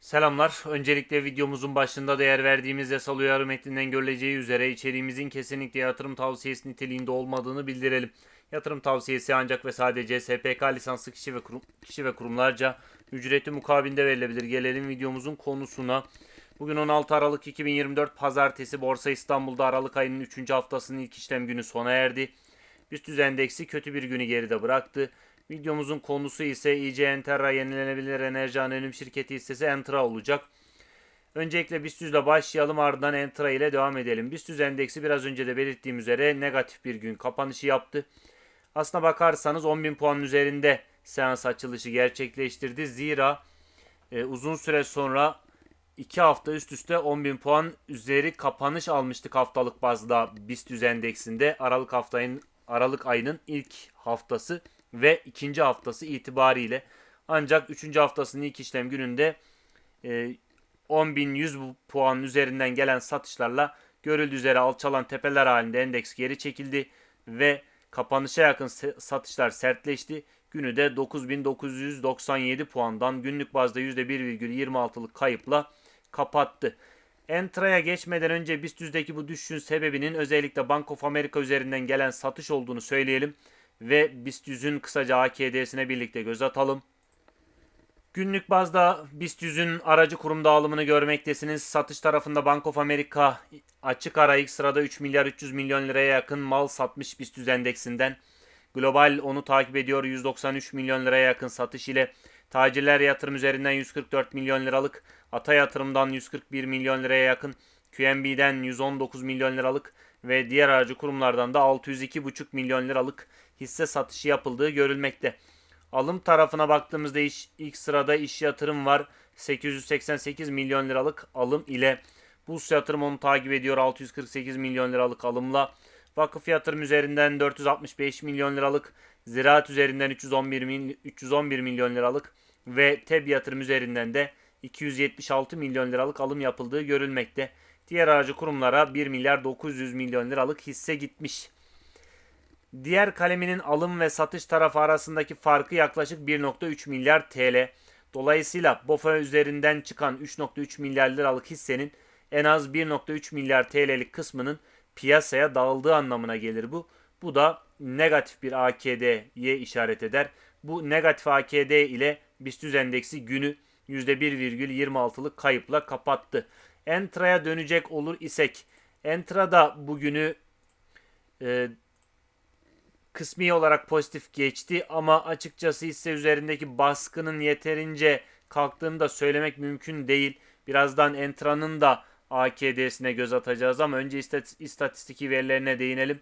Selamlar. Öncelikle videomuzun başında değer verdiğimiz yasal uyarı metninden görüleceği üzere içeriğimizin kesinlikle yatırım tavsiyesi niteliğinde olmadığını bildirelim. Yatırım tavsiyesi ancak ve sadece SPK lisanslı kişi ve kurum, kişi ve kurumlarca ücreti mukabilinde verilebilir. Gelelim videomuzun konusuna. Bugün 16 Aralık 2024 Pazartesi Borsa İstanbul'da Aralık ayının 3. haftasının ilk işlem günü sona erdi. BIST endeksi kötü bir günü geride bıraktı. Videomuzun konusu ise IC Enterra yenilenebilir enerji anonim şirketi hissesi Entra olacak. Öncelikle BIST ile başlayalım ardından Entra ile devam edelim. BIST endeksi biraz önce de belirttiğim üzere negatif bir gün kapanışı yaptı. Aslına bakarsanız 10.000 puanın üzerinde seans açılışı gerçekleştirdi. Zira e, uzun süre sonra 2 hafta üst üste 10.000 puan üzeri kapanış almıştık haftalık bazda BIST endeksinde. Aralık haftayın Aralık ayının ilk haftası ve ikinci haftası itibariyle. Ancak üçüncü haftasının ilk işlem gününde e, 10.100 puan üzerinden gelen satışlarla görüldüğü üzere alçalan tepeler halinde endeks geri çekildi ve kapanışa yakın satışlar sertleşti. Günü de 9.997 puandan günlük bazda %1,26'lık kayıpla kapattı. Entra'ya geçmeden önce BIST bu düşüşün sebebinin özellikle Bank of America üzerinden gelen satış olduğunu söyleyelim ve BIST 100'ün kısaca AKD'sine birlikte göz atalım. Günlük bazda BIST 100'ün aracı kurum dağılımını görmektesiniz. Satış tarafında Bank of America açık ara ilk sırada 3 milyar 300 milyon liraya yakın mal satmış BIST 100 endeksinden. Global onu takip ediyor 193 milyon liraya yakın satış ile. Tacirler yatırım üzerinden 144 milyon liralık, Ata yatırımdan 141 milyon liraya yakın, QNB'den 119 milyon liralık ve diğer aracı kurumlardan da 602,5 milyon liralık hisse satışı yapıldığı görülmekte. Alım tarafına baktığımızda iş, ilk sırada iş yatırım var. 888 milyon liralık alım ile Bus yatırım onu takip ediyor 648 milyon liralık alımla. Vakıf yatırım üzerinden 465 milyon liralık, ziraat üzerinden 311, mil, 311 milyon liralık ve TEB yatırım üzerinden de 276 milyon liralık alım yapıldığı görülmekte. Diğer aracı kurumlara 1 milyar 900 milyon liralık hisse gitmiş. Diğer kaleminin alım ve satış tarafı arasındaki farkı yaklaşık 1.3 milyar TL. Dolayısıyla BOFA üzerinden çıkan 3.3 milyar liralık hissenin en az 1.3 milyar TL'lik kısmının piyasaya dağıldığı anlamına gelir bu. Bu da negatif bir AKD'ye işaret eder. Bu negatif AKD ile BIST endeksi günü %1,26'lık kayıpla kapattı. Entra'ya dönecek olur isek Entra'da bugünü e, kısmi olarak pozitif geçti ama açıkçası hisse üzerindeki baskının yeterince kalktığını da söylemek mümkün değil. Birazdan Entra'nın da AKD'sine göz atacağız ama önce istatistiki verilerine değinelim.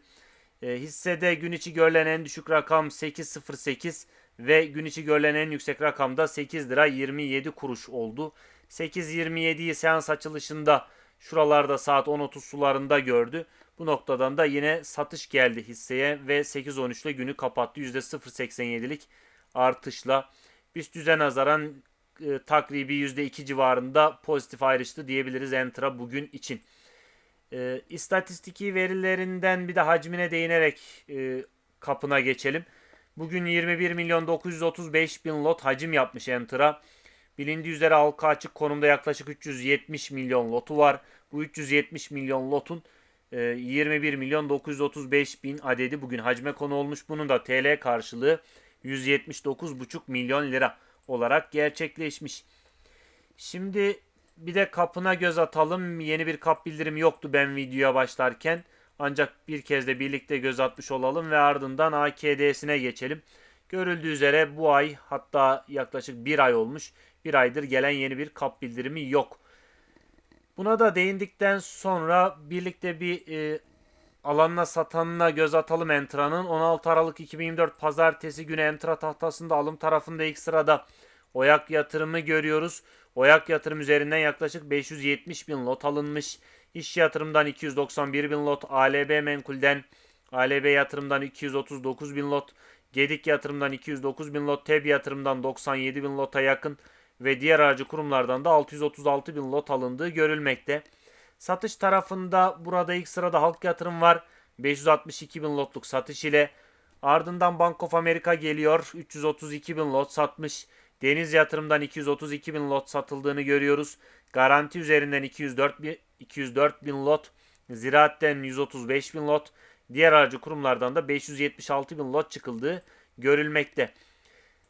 E, hissede gün içi görülen en düşük rakam 8.08 ve gün içi görülen en yüksek rakam da 8 lira 27 kuruş oldu. 8.27'yi seans açılışında şuralarda saat 10.30 sularında gördü. Bu noktadan da yine satış geldi hisseye ve 8.13 ile günü kapattı. %0.87'lik artışla. BIST düze nazaran e, takribi %2 civarında pozitif ayrıştı diyebiliriz Entra bugün için. E, istatistiki verilerinden bir de hacmine değinerek e, kapına geçelim. Bugün 21 milyon 935 bin lot hacim yapmış Entra. Bilindiği üzere halka açık konumda yaklaşık 370 milyon lotu var. Bu 370 milyon lotun 21 e, milyon 935 bin adedi bugün hacme konu olmuş. Bunun da TL karşılığı 179,5 milyon lira olarak gerçekleşmiş. Şimdi bir de kapına göz atalım. Yeni bir kap bildirim yoktu ben videoya başlarken. Ancak bir kez de birlikte göz atmış olalım ve ardından AKD'sine geçelim. Görüldüğü üzere bu ay hatta yaklaşık bir ay olmuş. Bir aydır gelen yeni bir kap bildirimi yok. Buna da değindikten sonra birlikte bir e, alanına satanına göz atalım Entra'nın. 16 Aralık 2024 Pazartesi günü Entra tahtasında alım tarafında ilk sırada Oyak yatırımı görüyoruz. Oyak yatırım üzerinden yaklaşık 570 bin lot alınmış. İş yatırımdan 291 bin lot, ALB menkulden, ALB yatırımdan 239 bin lot, Gedik yatırımdan 209 bin lot, TEB yatırımdan 97 bin lota yakın ve diğer aracı kurumlardan da 636 bin lot alındığı görülmekte. Satış tarafında burada ilk sırada halk yatırım var. 562 bin lotluk satış ile. Ardından Bank of America geliyor. 332 bin lot satmış. Deniz yatırımdan 232 bin lot satıldığını görüyoruz. Garanti üzerinden 204 bin, 204 bin lot. Ziraatten 135 bin lot. Diğer aracı kurumlardan da 576 bin lot çıkıldığı görülmekte.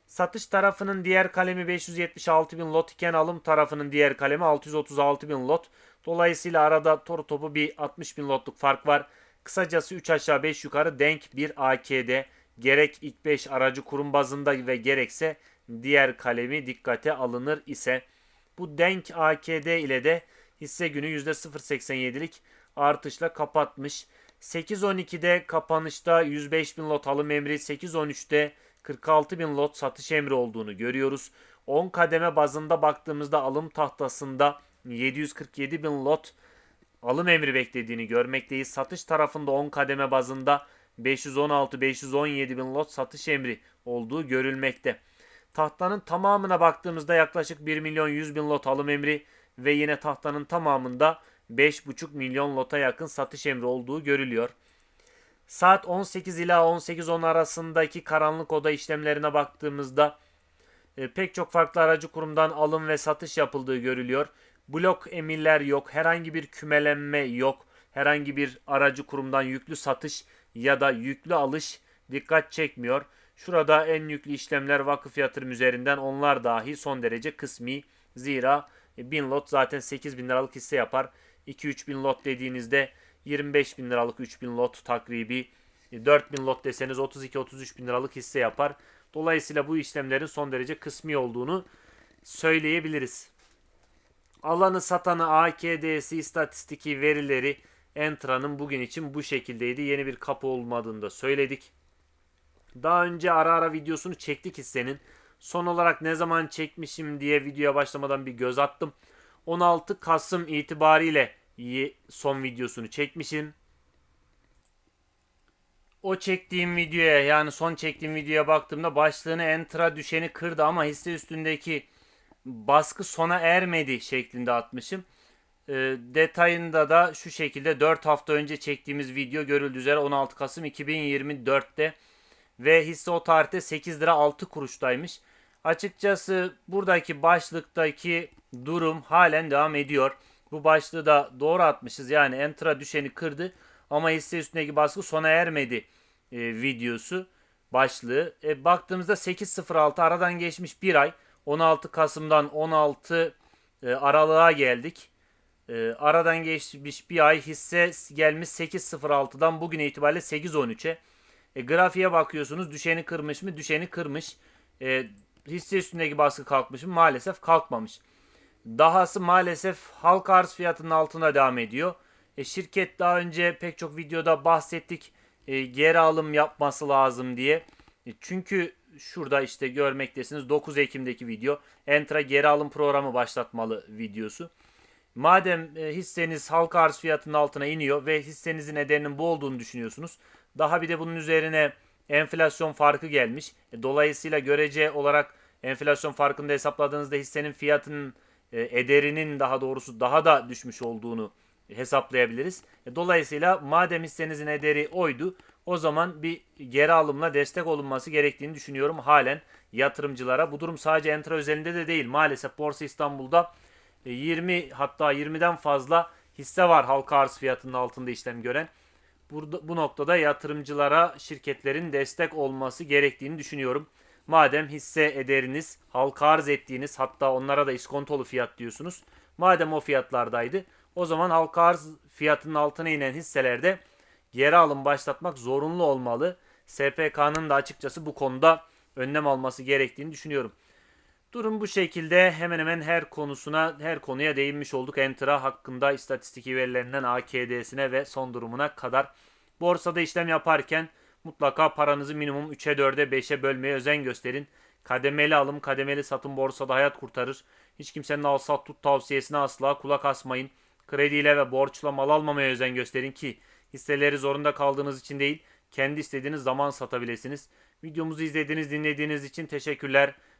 Satış tarafının diğer kalemi 576 bin lot iken alım tarafının diğer kalemi 636 bin lot. Dolayısıyla arada toru topu bir 60 bin lotluk fark var. Kısacası 3 aşağı 5 yukarı denk bir AKD. Gerek ilk 5 aracı kurum bazında ve gerekse diğer kalemi dikkate alınır ise bu denk AKD ile de hisse günü %0.87'lik artışla kapatmış. 8.12'de kapanışta 105 bin lot alım emri, 8.13'te 46 bin lot satış emri olduğunu görüyoruz. 10 kademe bazında baktığımızda alım tahtasında 747 bin lot alım emri beklediğini görmekteyiz. Satış tarafında 10 kademe bazında 516-517 bin lot satış emri olduğu görülmekte. Tahtanın tamamına baktığımızda yaklaşık 1 milyon 100 bin lot alım emri ve yine tahtanın tamamında 5,5 milyon lota yakın satış emri olduğu görülüyor. Saat 18 ila 18.10 arasındaki karanlık oda işlemlerine baktığımızda e, pek çok farklı aracı kurumdan alım ve satış yapıldığı görülüyor. Blok emirler yok, herhangi bir kümelenme yok, herhangi bir aracı kurumdan yüklü satış ya da yüklü alış dikkat çekmiyor. Şurada en yüklü işlemler vakıf yatırım üzerinden onlar dahi son derece kısmi. Zira 1000 lot zaten 8 bin liralık hisse yapar. 2-3 bin lot dediğinizde 25 bin liralık 3 bin lot takribi 4 bin lot deseniz 32-33 bin liralık hisse yapar. Dolayısıyla bu işlemlerin son derece kısmi olduğunu söyleyebiliriz. Alanı satanı AKD'si istatistiki verileri Entra'nın bugün için bu şekildeydi. Yeni bir kapı olmadığını da söyledik. Daha önce ara ara videosunu çektik hissenin. Son olarak ne zaman çekmişim diye videoya başlamadan bir göz attım. 16 Kasım itibariyle son videosunu çekmişim. O çektiğim videoya yani son çektiğim videoya baktığımda başlığını entra düşeni kırdı ama hisse üstündeki baskı sona ermedi şeklinde atmışım. E, detayında da şu şekilde 4 hafta önce çektiğimiz video görüldüğü üzere 16 Kasım 2024'te ve hisse o tarihte 8 lira 6 kuruştaymış. Açıkçası buradaki başlıktaki durum halen devam ediyor. Bu başlığı da doğru atmışız. Yani entra düşeni kırdı ama hisse üstündeki baskı sona ermedi e, videosu başlığı. E, baktığımızda 8.06 aradan geçmiş bir ay. 16 Kasım'dan 16 e, aralığa geldik. E, aradan geçmiş bir ay hisse gelmiş 8.06'dan bugün itibariyle 8.13'e. E, grafiğe bakıyorsunuz düşeni kırmış mı? Düşeni kırmış. E, hisse üstündeki baskı kalkmış mı? Maalesef kalkmamış. Dahası maalesef halka arz fiyatının altına devam ediyor. E, şirket daha önce pek çok videoda bahsettik e, geri alım yapması lazım diye. E, çünkü şurada işte görmektesiniz 9 Ekim'deki video Entra geri alım programı başlatmalı videosu. Madem e, hisseniz halka arz fiyatının altına iniyor ve hissenizin nedeninin bu olduğunu düşünüyorsunuz. Daha bir de bunun üzerine enflasyon farkı gelmiş. E, dolayısıyla görece olarak enflasyon farkını da hesapladığınızda hissenin fiyatının e, ederinin daha doğrusu daha da düşmüş olduğunu hesaplayabiliriz. Dolayısıyla madem hissenizin ederi oydu o zaman bir geri alımla destek olunması gerektiğini düşünüyorum halen yatırımcılara. Bu durum sadece Entra özelinde de değil. Maalesef Borsa İstanbul'da 20 e, hatta 20'den fazla hisse var halka arz fiyatının altında işlem gören. Burada, bu noktada yatırımcılara şirketlerin destek olması gerektiğini düşünüyorum. Madem hisse ederiniz halka arz ettiğiniz hatta onlara da iskontolu fiyat diyorsunuz. Madem o fiyatlardaydı o zaman halka arz fiyatının altına inen hisselerde geri alım başlatmak zorunlu olmalı. SPK'nın da açıkçası bu konuda önlem alması gerektiğini düşünüyorum. Durum bu şekilde hemen hemen her konusuna, her konuya değinmiş olduk. Entra hakkında istatistiki verilerinden AKD'sine ve son durumuna kadar. Borsada işlem yaparken mutlaka paranızı minimum 3'e 4'e 5'e bölmeye özen gösterin. Kademeli alım, kademeli satım borsada hayat kurtarır. Hiç kimsenin al sat tut tavsiyesine asla kulak asmayın. Krediyle ve borçla mal almamaya özen gösterin ki hisseleri zorunda kaldığınız için değil, kendi istediğiniz zaman satabilirsiniz. Videomuzu izlediğiniz, dinlediğiniz için teşekkürler.